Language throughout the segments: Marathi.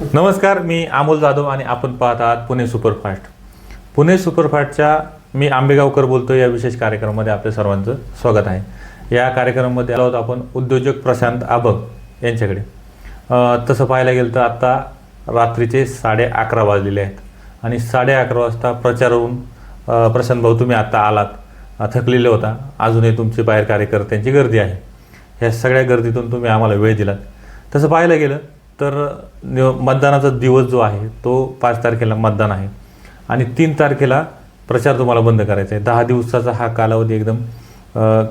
नमस्कार मी अमोल जाधव आणि आपण पाहत आहात पुणे सुपरफास्ट. पुणे सुपरफास्टच्या मी आंबेगावकर बोलतो या विशेष कार्यक्रमामध्ये आपल्या सर्वांचं स्वागत आहे. या कार्यक्रमामध्ये आलो आहोत आपण उद्योजक प्रशांत आबक यांच्याकडे. तसं पाहायला गेलं तर आत्ता रात्रीचे साडे अकरा वाजलेले आहेत आणि साडे अकरा वाजता प्रचार होऊन प्रशांत भाऊ तुम्ही आत्ता आलात. थकलेले होता. अजूनही तुमची बाहेर कार्यकर्त्यांची गर्दी आहे. ह्या सगळ्या गर्दीतून तुम्ही आम्हाला वेळ दिलात. तसं पाहायला गेलं तर मतदानाचा दिवस जो आहे तो पाच तारखेला मतदान आहे. आणि तीन तारखेला प्रचार तुम्हाला बंद करायचा आहे. दहा दिवसाचा हा कालावधी एकदम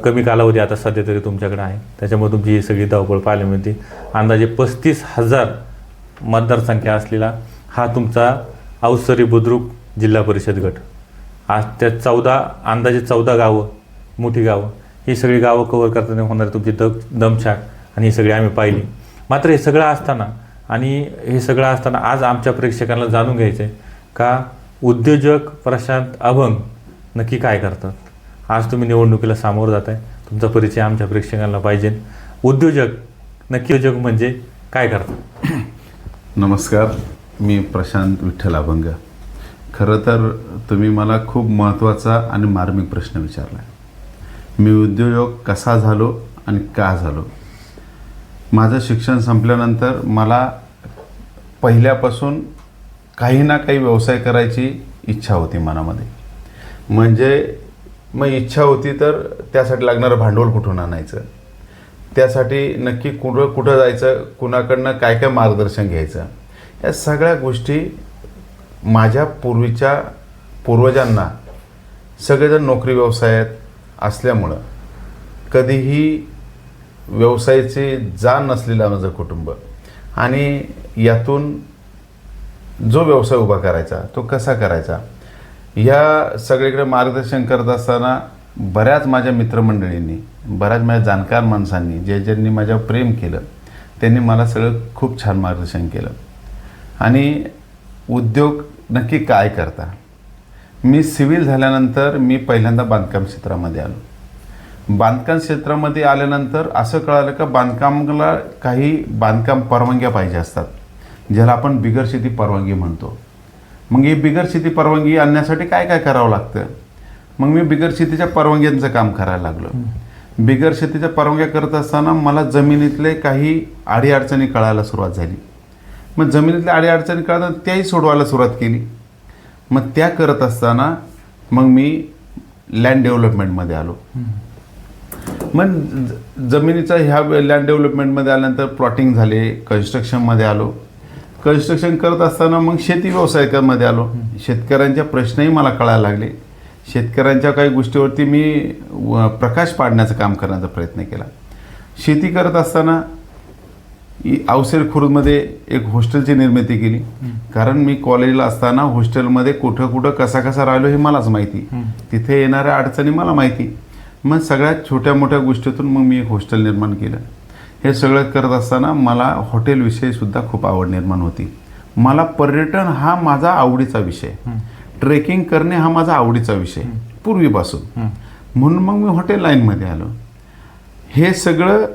कमी कालावधी आता सध्या तरी तुमच्याकडे आहे. त्याच्यामुळे तुमची ही सगळी धावपळ पाहायला मिळते. अंदाजे पस्तीस हजार मतदारसंख्या असलेला हा तुमचा अवसरी बुद्रुक जिल्हा परिषद गट. आज त्या चौदा अंदाजे चौदा गावं मोठी गावं ही सगळी गावं कव्हर करताना होणारी तुमची दग दमछाक आणि ही सगळी आम्ही पाहिली. मात्र हे सगळं असताना आणि हे सगळं असताना आज आमच्या प्रेक्षकांना जाणून घ्यायचं आहे का उद्योजक प्रशांत अभंग नक्की काय करतात? आज तुम्ही निवडणुकीला सामोरं जात आहे तुमचा परिचय आमच्या प्रेक्षकांना पाहिजे. उद्योजक नक्की उद्योजक म्हणजे काय करतात? नमस्कार मी प्रशांत विठ्ठल अभंग. खरं तर तुम्ही मला खूप महत्त्वाचा आणि मार्मिक प्रश्न विचारला मी उद्योजक कसा झालो आणि का झालो? माझं शिक्षण संपल्यानंतर मला पहिल्यापासून काही ना काही व्यवसाय करायची इच्छा होती मनामध्ये. म्हणजे मग इच्छा होती तर त्यासाठी लागणारं भांडवल कुठून आणायचं? त्यासाठी नक्की कुठं कुठं जायचं? कुणाकडनं काय काय मार्गदर्शन घ्यायचं? या सगळ्या गोष्टी माझ्या पूर्वीच्या पूर्वजांना सगळेजण नोकरी व्यवसायात असल्यामुळं कधीही व्यवसायाची जाण नसलेलं माझं कुटुंब. आणि यातून जो व्यवसाय उभा करायचा तो कसा करायचा? या सगळीकडे मार्गदर्शन करत असताना बऱ्याच माझ्या मित्रमंडळींनी बऱ्याच माझ्या जाणकार माणसांनी जे ज्यांनी माझ्यावर प्रेम केलं त्यांनी मला सगळं खूप छान मार्गदर्शन केलं. आणि उद्योग नक्की काय करता? मी सिव्हिल झाल्यानंतर मी पहिल्यांदा बांधकाम क्षेत्रामध्ये आलो. बांधकाम क्षेत्रामध्ये आल्यानंतर असं कळालं का बांधकामाला काही बांधकाम परवानग्या पाहिजे असतात ज्याला आपण बिगर शेती परवानगी म्हणतो. मग ही बिगर शेती परवानगी आणण्यासाठी काय काय करावं लागतं? मग मी बिगर शेतीच्या परवानग्यांचं काम करायला लागलो. बिगर शेतीच्या परवानग्या करत असताना मला जमिनीतले काही अडीअडचणी कळायला सुरुवात झाली. मग जमिनीतल्या अडीअडचणी कळताना त्याही सोडवायला सुरुवात केली. मग त्या करत असताना मग मी लँड डेव्हलपमेंटमध्ये आलो. मग जमिनीचा ह्या लँड डेव्हलपमेंटमध्ये आल्यानंतर प्लॉटिंग झाले कन्स्ट्रक्शनमध्ये आलो. कन्स्ट्रक्शन करत असताना मग शेती व्यवसायामध्ये आलो. शेतकऱ्यांच्या प्रश्नही मला कळायला लागले. शेतकऱ्यांच्या काही गोष्टीवरती मी प्रकाश पाडण्याचं काम करण्याचा प्रयत्न केला. शेती करत असताना अवसेर खुर्दमध्ये एक हॉस्टेलची निर्मिती केली. कारण मी कॉलेजला असताना हॉस्टेलमध्ये कुठं कुठं कसा कसा राहिलो हे मलाच माहिती. तिथे येणाऱ्या अडचणी मला माहिती. मग सगळ्यात छोट्या मोठ्या गोष्टीतून मग मी एक हॉस्टेल निर्माण केलं. हे सगळं करत असताना मला हॉटेलविषयी सुद्धा खूप आवड निर्माण होती. मला पर्यटन हा माझा आवडीचा विषय. ट्रेकिंग करणे हा माझा आवडीचा विषय. पूर्वीपासून. म्हणून मग मी हॉटेल लाईनमध्ये आलो. हे सगळं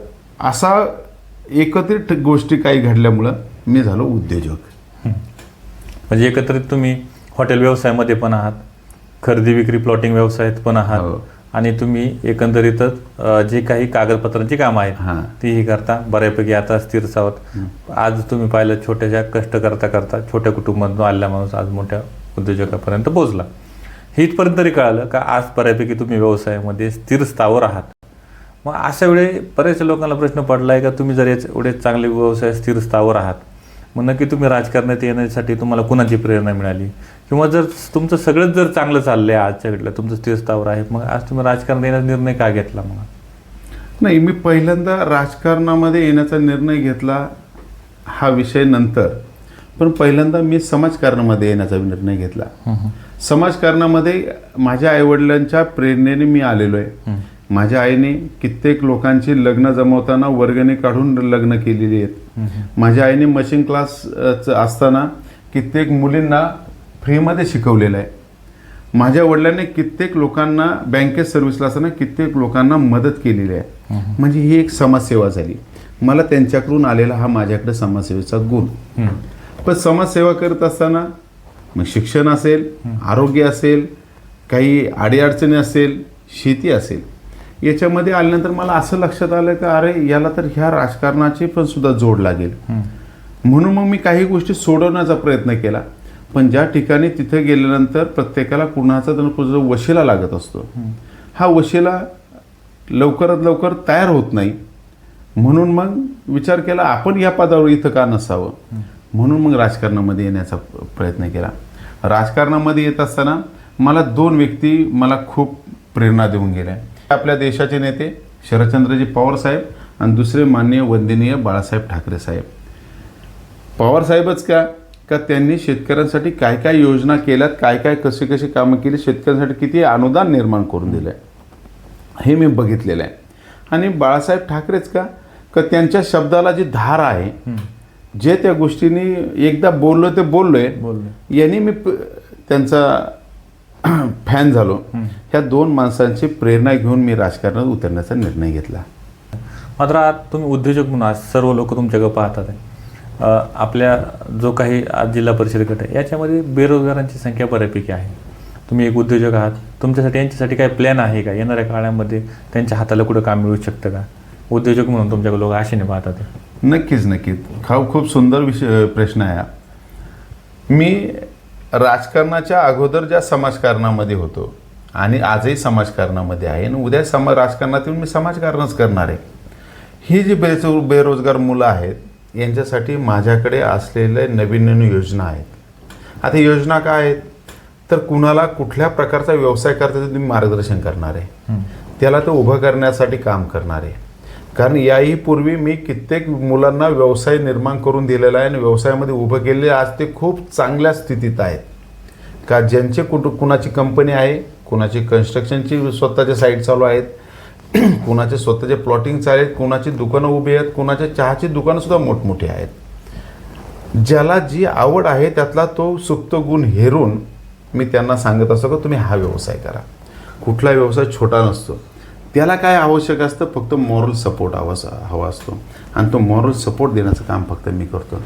असा एकत्रित गोष्टी काही घडल्यामुळं मी झालो उद्योजक. म्हणजे एकत्रित तुम्ही हॉटेल व्यवसायामध्ये पण आहात खरेदी विक्री प्लॉटिंग व्यवसायात पण आहात. हो. आणि तुम्ही एकंदरीतच अ, जे काही कागदपत्रांची कामं आहेत हां. तीही करता. बऱ्यापैकी आता स्थिर सावत आज तुम्ही पाहिलं छोट्याशा कष्ट करता करता छोट्या कुटुंबातून आलेला माणूस आज मोठ्या उद्योजकापर्यंत पोहोचला. हे इथपर्यंत तरी कळालं का आज बऱ्यापैकी तुम्ही व्यवसायामध्ये स्थिर स्थावर आहात. मग अशा वेळी बऱ्याच लोकांना प्रश्न पडला आहे का तुम्ही जर याचे एवढे चांगले व्यवसाय स्थिर स्थावर आहात मग नक्की तुम्ही राजकारणात येण्यासाठी तुम्हाला कुणाची प्रेरणा मिळाली? किंवा जर तुमचं सगळंच जर चांगलं चाललंय आजच्या घडलं तुमचं स्थिर स्थावर आहे मग आज तुम्ही राजकारणात येण्याचा निर्णय का घेतला मग? नाही मी पहिल्यांदा राजकारणामध्ये येण्याचा निर्णय घेतला हा विषय नंतर. पण पहिल्यांदा मी समाजकारणामध्ये येण्याचा निर्णय घेतला. समाजकारणामध्ये माझ्या आईवडिलांच्या प्रेरणेने मी आलेलो आहे. माझ्या आईने कित्येक लोकांची लग्न जमवताना वर्गणी काढून लग्न केलेली आहेत. माझ्या आईने मशीन क्लास असताना कित्येक मुलींना फ्रीमध्ये शिकवलेलं आहे. माझ्या वडिलांनी कित्येक लोकांना बँकेत सर्व्हिसला असताना कित्येक लोकांना मदत केलेली आहे. म्हणजे ही एक समाजसेवा झाली. मला त्यांच्याकडून आलेला हा माझ्याकडे समाजसेवेचा गुण. पण समाजसेवा करत असताना मग शिक्षण असेल आरोग्य असेल काही अडीअडचणी असेल शेती असेल. याच्यामध्ये आल्यानंतर मला असं लक्षात आलं का अरे याला तर ह्या राजकारणाची पण सुद्धा जोड लागेल. म्हणून मग मी काही गोष्टी सोडवण्याचा प्रयत्न केला. पण ज्या ठिकाणी तिथे गेल्यानंतर प्रत्येकाला कुणाचा तर वशिला लागत असतो. हा वशिला लवकरात लवकर तयार होत नाही. म्हणून मग विचार केला आपण या पदावर इथं का नसावं? म्हणून मग राजकारणामध्ये येण्याचा प्रयत्न केला. राजकारणामध्ये येत असताना मला दोन व्यक्ती मला खूप प्रेरणा देऊन गेल्या. आपल्या देशाचे नेते शरदचंद्रजी पवार साहेब आणि दुसरे माननीय वंदनीय बाळासाहेब ठाकरे साहेब. पवार साहेबच का? का त्यांनी शेतकऱ्यांसाठी काय काय योजना केल्यात काय काय कशी कशी कामं केली शेतकऱ्यांसाठी किती अनुदान निर्माण करून दिलं आहे हे मी बघितलेलं आहे. आणि बाळासाहेब ठाकरेच का का त्यांच्या शब्दाला जी धार आहे जे त्या गोष्टींनी एकदा बोललो ते बोललोय. बोललो. यांनी मी त्यांचा फॅन झालो. ह्या दोन माणसांची प्रेरणा घेऊन मी राजकारणात उतरण्याचा निर्णय घेतला. मात्र आज तुम्ही उद्योजक म्हणून आज सर्व लोक तुमच्याकडे पाहतात आपल्या जो काही आज जिल्हा परिषद गट आहे याच्यामध्ये बेरोजगारांची संख्या बऱ्यापैकी आहे. तुम्ही एक उद्योजक आहात तुमच्यासाठी यांच्यासाठी काही प्लॅन आहे का? येणाऱ्या काळामध्ये त्यांच्या हाताला कुठं काम मिळू शकतं का? उद्योजक म्हणून तुमच्याकडे लोक आशेने पाहतात. नक्कीच नक्कीच. हा खूप सुंदर विषय प्रश्न आहे मी राजकारणाच्या अगोदर ज्या समाजकारणामध्ये होतो आणि आजही समाजकारणामध्ये आहे आणि उद्या समा राजकारणातून मी समाजकारणच करणार आहे. ही जी बेरो बेरोजगार मुलं आहेत यांच्यासाठी माझ्याकडे असलेले नवीन नवीन योजना आहेत. आता योजना काय आहेत? तर कुणाला कुठल्या प्रकारचा व्यवसाय करता तुम्ही मार्गदर्शन करणार आहे. त्याला तो उभं करण्यासाठी काम करणार आहे. कारण याही पूर्वी मी कित्येक मुलांना व्यवसाय निर्माण करून दिलेला आहे आणि व्यवसायामध्ये उभं केलेले आज ते खूप चांगल्या स्थितीत आहेत. का ज्यांचे कुठ कुणाची कंपनी आहे कुणाची कन्स्ट्रक्शनची स्वतःचे साईट चालू आहेत कुणाचे स्वतःचे प्लॉटिंग चालू आहेत कुणाची दुकानं उभी आहेत कुणाच्या चहाची दुकानंसुद्धा मोठमोठी आहेत. ज्याला जी आवड आहे त्यातला तो सुप्त गुण हेरून मी त्यांना सांगत असतो का तुम्ही हा व्यवसाय करा. कुठला व्यवसाय छोटा नसतो. त्याला काय आवश्यक असतं? फक्त मॉरल सपोर्ट हवा हवा असतो. आणि तो मॉरल सपोर्ट देण्याचं काम फक्त मी करतो.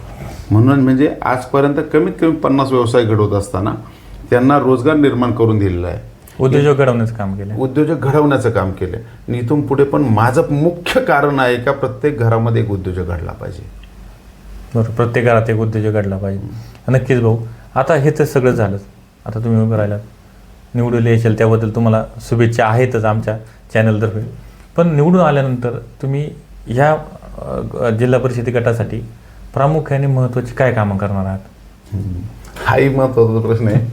म्हणून म्हणजे आजपर्यंत कमीत कमी पन्नास व्यवसाय घडवत असताना त्यांना रोजगार निर्माण करून दिलेला आहे. उद्योजक घडवण्याचं काम केलं उद्योजक घडवण्याचं काम केलं आणि इथून पुढे पण माझं मुख्य कारण आहे का प्रत्येक घरामध्ये एक उद्योजक घडला पाहिजे. बरं प्रत्येक घरात एक उद्योजक घडला पाहिजे. नक्कीच भाऊ आता हे तर सगळं झालंच. आता तुम्ही उभं राहिलात. निवडून येशील त्याबद्दल तुम्हाला शुभेच्छा आहेतच आमच्या चॅनलतर्फे. पण निवडून आल्यानंतर तुम्ही ह्या जिल्हा परिषद गटासाठी प्रामुख्याने महत्त्वाची काय कामं करणार आहात? हाही महत्त्वाचा प्रश्न आहे.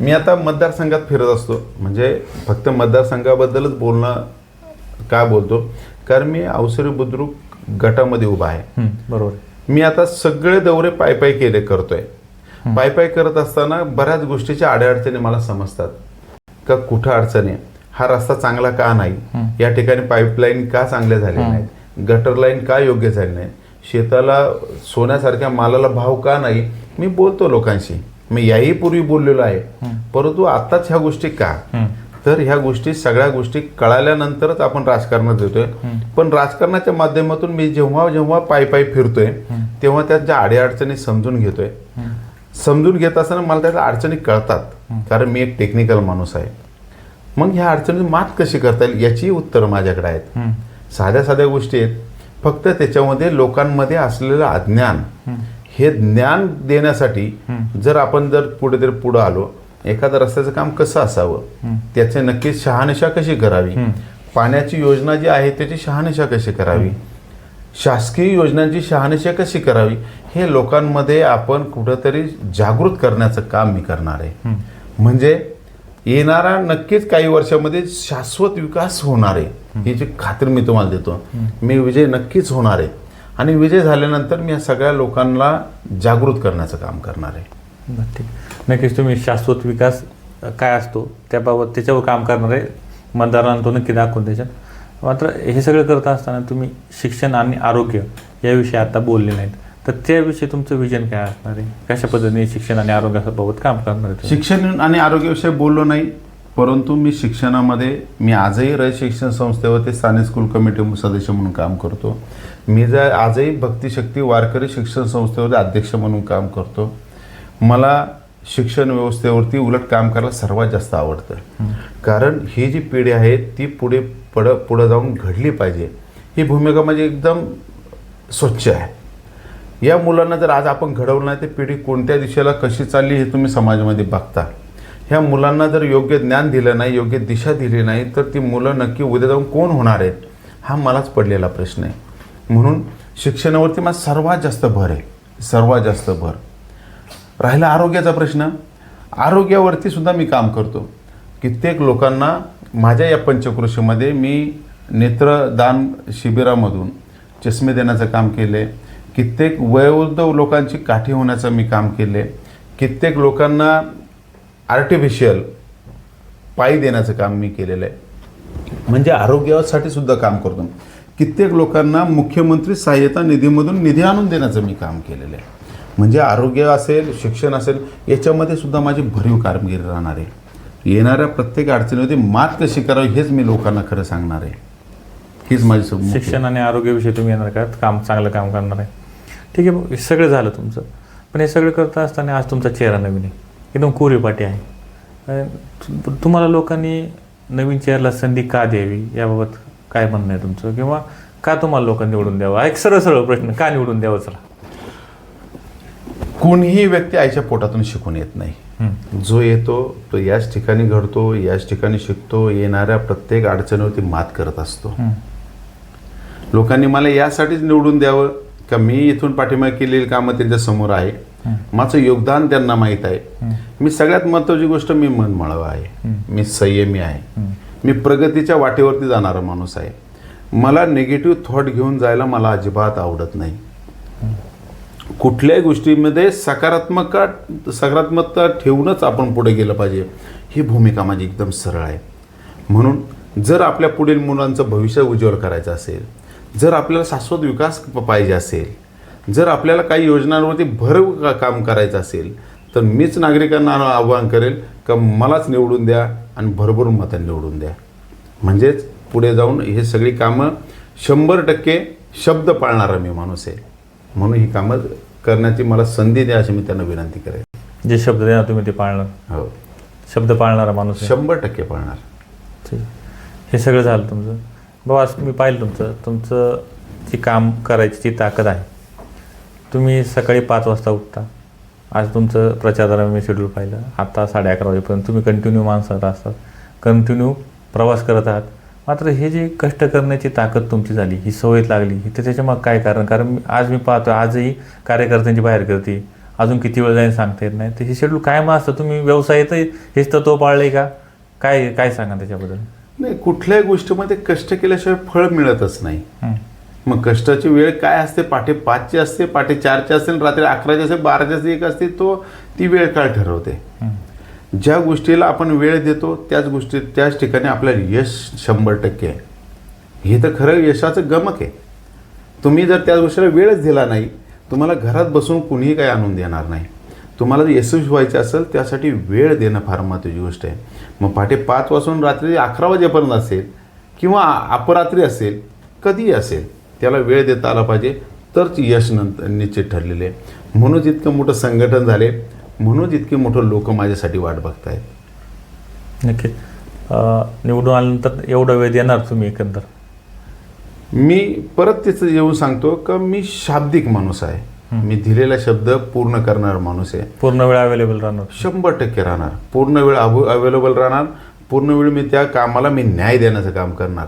मी आता मतदारसंघात फिरत असतो. म्हणजे फक्त मतदारसंघाबद्दलच बोलणं का बोलतो? कारण मी अवसरी बुद्रुक गटामध्ये उभा आहे. बरोबर. मी आता सगळे दौरे पाय पाय केले करतोय. पाय पाय करत असताना बऱ्याच गोष्टीच्या अडीअडचणी मला समजतात. का कुठं अडचणी? हा रस्ता चांगला का नाही? या ठिकाणी पाईपलाईन का चांगल्या झाल्या नाहीत? गटर लाईन का योग्य झाली नाही शेताला सोन्यासारख्या मालाला भाव का नाही? मी बोलतो लोकांशी. मी याही पूर्वी बोललेलो आहे. परंतु आताच ह्या गोष्टी का? तर ह्या गोष्टी सगळ्या गोष्टी कळाल्यानंतरच आपण राजकारणात येतोय. पण राजकारणाच्या माध्यमातून मी जेव्हा जेव्हा पायी पायी फिरतोय तेव्हा त्यांच्या अडीअडचणी समजून घेतोय समजून घेत असताना मला त्याच्या अडचणी कळतात. कारण मी एक टेक्निकल माणूस आहे. मग ह्या अडचणी मात कशी करता येईल याची उत्तरं माझ्याकडे आहेत. साध्या साध्या गोष्टी आहेत. फक्त त्याच्यामध्ये लोकांमध्ये असलेलं अज्ञान हे ज्ञान देण्यासाठी जर आपण जर पुढे जर पुढं आलो एखाद्या रस्त्याचं काम कसं असावं? त्याचे नक्कीच शहानिशा कशी करावी? पाण्याची योजना जी आहे त्याची शहानिशा कशी करावी? शासकीय योजनांची शहानिशा कशी करावी? हे लोकांमध्ये आपण कुठंतरी जागृत करण्याचं काम मी करणार आहे. म्हणजे येणारा नक्कीच काही वर्षामध्ये शाश्वत विकास होणार आहे. याची खात्री मी तुम्हाला देतो. मी विजय नक्कीच होणार आहे. आणि विजय झाल्यानंतर मी या सगळ्या लोकांना जागृत करण्याचं काम करणार आहे. बरं, ठीक नक्कीच तुम्ही शाश्वत विकास काय असतो त्याबाबत त्याच्यावर काम करणार आहे. मतदारांना तो नक्की दाखवून त्याच्यात. मात्र हे सगळं करत असताना तुम्ही शिक्षण आणि आरोग्य याविषयी आता बोलले नाहीत. तर त्याविषयी तुमचं विजन काय असणार आहे? कशा पद्धतीने शिक्षण आणि आरोग्याबाबत काम करणार आहे? शिक्षण आणि आरोग्याविषयी बोललो नाही. परंतु मी शिक्षणामध्ये मी आजही रय शिक्षण संस्थेवरती स्थानिक स्कूल कमिटी सदस्य म्हणून काम करतो. मी जर आजही भक्तिशक्ती वारकरी शिक्षण संस्थेवरती अध्यक्ष म्हणून काम करतो मला शिक्षण व्यवस्थेवरती उलट काम करायला सर्वात जास्त आवडतं. कारण ही जी पिढी आहे ती पुढे पड पुढं जाऊन घडली पाहिजे. ही भूमिका माझी एकदम स्वच्छ आहे. या मुलांना जर आज आपण घडवलं नाही तर पिढी कोणत्या दिशेला कशी चालली हे तुम्ही समाजामध्ये बघता. ह्या मुलांना जर योग्य ज्ञान दिलं नाही योग्य दिशा दिली नाही तर ती मुलं नक्की उद्या जाऊन कोण होणार आहेत? हा मलाच पडलेला प्रश्न आहे. म्हणून शिक्षणावरती माझा सर्वात जास्त भर आहे. सर्वात जास्त भर. राहिला आरोग्याचा प्रश्न. आरोग्यावरती सुद्धा मी काम करतो. कित्येक लोकांना माझ्या या पंचकृषीमध्ये मी नेत्रदान शिबिरामधून चष्मे देण्याचं काम केले. कित्येक वयोवृद्ध लोकांची काठी होण्याचं मी काम केले. कित्येक लोकांना आर्टिफिशियल पायी देण्याचं काम मी केलेलं आहे. म्हणजे आरोग्यासाठी सुद्धा काम करतो. कित्येक लोकांना मुख्यमंत्री सहाय्यता निधीमधून निधी आणून देण्याचं मी काम केलेलं आहे. म्हणजे आरोग्य असेल शिक्षण असेल याच्यामध्ये सुद्धा माझी भरीव कामगिरी राहणार आहे. येणाऱ्या प्रत्येक अडचणीवरती मात कशी करावी हेच मी लोकांना खरं सांगणार आहे. हीच माझी शिक्षण आणि आरोग्याविषयी तुम्ही येणार का? काम चांगलं काम करणार आहे. ठीक आहे हे सगळं झालं तुमचं. पण हे सगळं करता असताना आज तुमचा चेहरा नवीन आहे. एकदम कोरीपाटी आहे. तुम्हाला लोकांनी नवीन चेहऱ्याला संधी का द्यावी? याबाबत काय म्हणणं आहे तुमचं? किंवा का तुम्हाला लोकांनी निवडून द्यावं? एक सरळ सरळ प्रश्न का निवडून द्यावं चला? कोणीही व्यक्ती आईच्या पोटातून शिकून येत नाही. जो येतो तो याच ठिकाणी घडतो याच ठिकाणी शिकतो येणाऱ्या प्रत्येक अडचणीवरती मात करत असतो. लोकांनी मला यासाठीच निवडून द्यावं का? मी इथून पाठीमागे केलेली कामं त्यांच्यासमोर आहे. माझं योगदान त्यांना माहीत आहे. मी सगळ्यात महत्त्वाची गोष्ट मी मनमळव आहे. मी संयमी आहे. मी प्रगतीच्या वाटेवरती जाणारा माणूस आहे. मला निगेटिव्ह थॉट घेऊन जायला मला अजिबात आवडत नाही. कुठल्याही गोष्टीमध्ये सकारात्मक सकारात्मकता ठेवूनच आपण पुढे गेलं पाहिजे. ही भूमिका माझी एकदम सरळ आहे. म्हणून जर आपल्या पुढील मुलांचं भविष्य उज्ज्वल करायचं असेल जर आपल्याला शाश्वत विकास पाहिजे असेल जर आपल्याला काही योजनांवरती भर का- काम करायचं असेल तर मीच नागरिकांना आवाहन करेल का मलाच निवडून द्या आणि भरभरून मतं निवडून द्या. म्हणजेच पुढे जाऊन हे सगळी कामं शंभर टक्के शब्द पाळणारा मी माणूस आहे. म्हणून ही कामं करण्याची मला संधी द्या अशी मी त्यांना विनंती करेन. जे शब्द देणार तुम्ही ते पाळणार. हो. शब्द पाळणारा माणूस. शंभर टक्के पाळणार. ठीक हे सगळं झालं तुमचं. बाबा आज मी पाहिलं तुमचं. तुमचं जी काम करायची जी ताकद आहे तुम्ही सकाळी पाच वाजता उठता. आज तुमचं प्रचाराला मी शेड्यूल पाहिलं. आता साडे अकरा वाजेपर्यंत तुम्ही कंटिन्यू माणसात असतात. कंटिन्यू प्रवास करत आहात. मात्र हे जे कष्ट करण्याची ताकद तुमची झाली ही सवय लागली ही तर त्याच्या मग काय कारण? कारण मी- आज मी पाहतो आजही कार्यकर्त्यांची बाहेर करते. अजून किती वेळ जाईल सांगता येत नाही. तर हे शेड्यूल कायम असतं. तुम्ही व्यवसायातही हेच तत्व पाळले का? काय काय सांगा त्याच्याबद्दल? नाही कुठल्याही गोष्टीमध्ये कष्ट केल्याशिवाय फळ मिळतच नाही. हं. मग कष्टाची वेळ काय असते? पाठे पाचची असते पाठे चारची असते आणि रात्री अकराची असते बाराची असते एक असते तो ती वेळ काळ ठरवते. ज्या गोष्टीला आपण वेळ देतो त्याच गोष्टी त्याच ठिकाणी आपल्याला यश शंभर टक्के आहे. हे तर खरं यशाचं गमक आहे. तुम्ही जर त्या गोष्टीला वेळच दिला नाही तुम्हाला घरात बसून कुणीही काही आणून देणार नाही. तुम्हाला जर यशस्वी व्हायचे असेल त्यासाठी वेळ देणं फार महत्त्वाची गोष्ट आहे. मग पहाटे पाच वाजून रात्री अकरा वाजेपर्यंत असेल किंवा अपरात्री असेल कधीही असेल त्याला वेळ देता आला पाहिजे. तरच यश नंतर निश्चित ठरलेले. आहे म्हणूनच इतकं मोठं संघटन झाले. म्हणूनच इतके मोठं लोक माझ्यासाठी वाट बघतायत. नक्कीच अं, निवडून आल्यानंतर एवढा वेळ देणार तुम्ही एकंदर? मी परत तिचं येऊन सांगतो का मी शाब्दिक माणूस आहे. मी दिलेला शब्द पूर्ण करणारा माणूस आहे. पूर्ण वेळ अवेलेबल राहणार. शंभर टक्के राहणार. पूर्ण वेळ अव अवेलेबल राहणार. पूर्ण वेळ मी त्या कामाला मी न्याय देण्याचं काम करणार.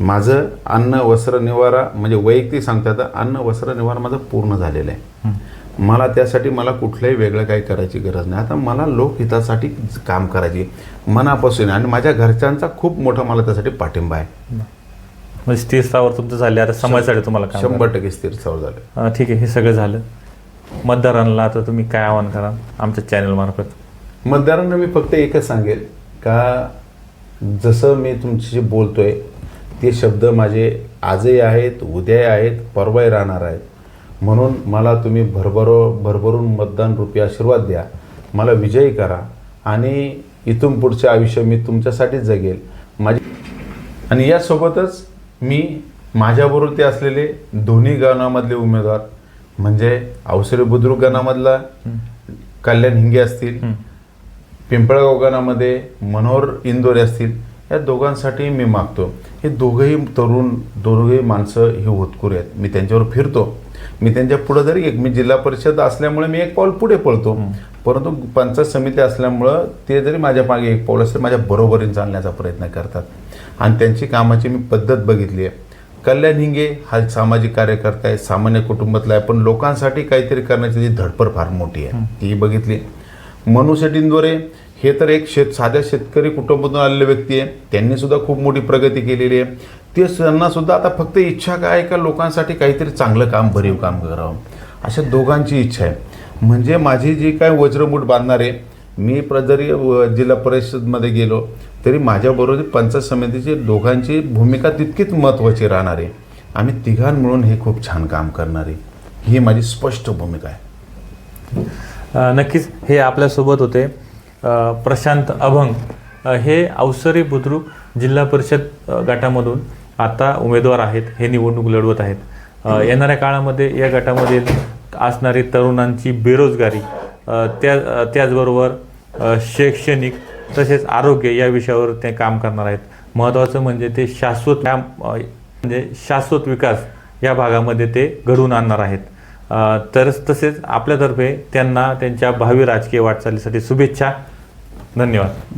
माझं अन्न वस्त्र निवारा म्हणजे वैयक्तिक सांगता येतं अन्न वस्त्र निवारा माझं पूर्ण झालेलं आहे. मला त्यासाठी मला कुठलंही वेगळं काही करायची गरज नाही. आता मला लोकहितासाठी काम करायची मनापासून आणि माझ्या घरच्यांचा खूप मोठा मला त्यासाठी पाठिंबा आहे. म्हणजे स्थिर स्थावर तुमचं झाले आता समाजासाठी तुम्हाला शंभर टक्के स्थिर चालू झालं. ठीक आहे हे सगळं झालं. मतदारांना आता तुम्ही काय आवाहन करा आमच्या चॅनलमार्फत मतदारांना मी फक्त एकच सांगेल का जसं मी तुमच्याशी बोलतोय ते शब्द माझे आजही आहेत उद्याही आहेत परवाही राहणार आहेत. म्हणून मला तुम्ही भरभरो भरभरून मतदान रूपी आशीर्वाद द्या. मला विजयी करा आणि इथून पुढचे आयुष्य मी तुमच्यासाठीच जगेल. माझी आणि यासोबतच मी माझ्याबरोबर ते असलेले दोन्ही गणामधले उमेदवार म्हणजे अवसरे बुद्रुक गणामधला कल्याण हिंगे असतील. पिंपळगाव गणामध्ये मनोहर इंदोरे असतील या दोघांसाठी मी मागतो. हे दोघंही तरुण दोघंही माणसं हे होतकुर आहेत. मी त्यांच्यावर फिरतो. मी त्यांच्या पुढं जरी एक मी जिल्हा परिषद असल्यामुळे मी एक पाऊल पुढे पळतो. परंतु पंचायत समिती असल्यामुळं ते जरी माझ्या मागे एक पाऊल असते माझ्या बरोबरीने चालण्याचा प्रयत्न करतात. आणि त्यांची कामाची मी पद्धत बघितली आहे. कल्याण हिंगे हा सामाजिक कार्यकर्ता आहे सामान्य कुटुंबातला आहे पण लोकांसाठी काहीतरी करण्याची जी धडपड फार मोठी आहे ती बघितली. मनू शेटिंदोरे हे तर एक शेत साध्या शेतकरी कुटुंबातून आलेले व्यक्ती आहे. त्यांनी सुद्धा खूप मोठी प्रगती केलेली आहे. ते त्यांना सुद्धा आता फक्त इच्छा काय आहे का लोकांसाठी काहीतरी चांगलं काम भरीव काम करावं? अशा दोघांची इच्छा आहे. म्हणजे माझी जी काय वज्रमूठ बांधणार आहे मी प्र जरी व- जिल्हा परिषदमध्ये गेलो तरी माझ्याबरोबर पंचायत समितीची दोघांची भूमिका तितकीच महत्त्वाची राहणार आहे. आम्ही तिघां मिळून हे खूप छान काम करणार आहे. ही माझी स्पष्ट भूमिका आहे. नक्कीच हे आपल्यासोबत होते. प्रशांत अभंग. हे अवसरी बुद्रुक जिल्हा परिषद गटामधून आता उमेदवार आहेत. हे निवडणूक लढवत आहेत. येणाऱ्या काळामध्ये या गटामध्ये असणारी तरुणांची बेरोजगारी त्या त्याचबरोबर शैक्षणिक तसेच आरोग्य या विषयावर ते काम करणार आहेत. महत्त्वाचं म्हणजे ते शाश्वत म्हणजे शाश्वत विकास या भागामध्ये ते घडवून आणणार आहेत. तर तसेच आपल्यातर्फे त्यांना त्यांच्या भावी राजकीय वाटचालीसाठी शुभेच्छा. धन्यवाद.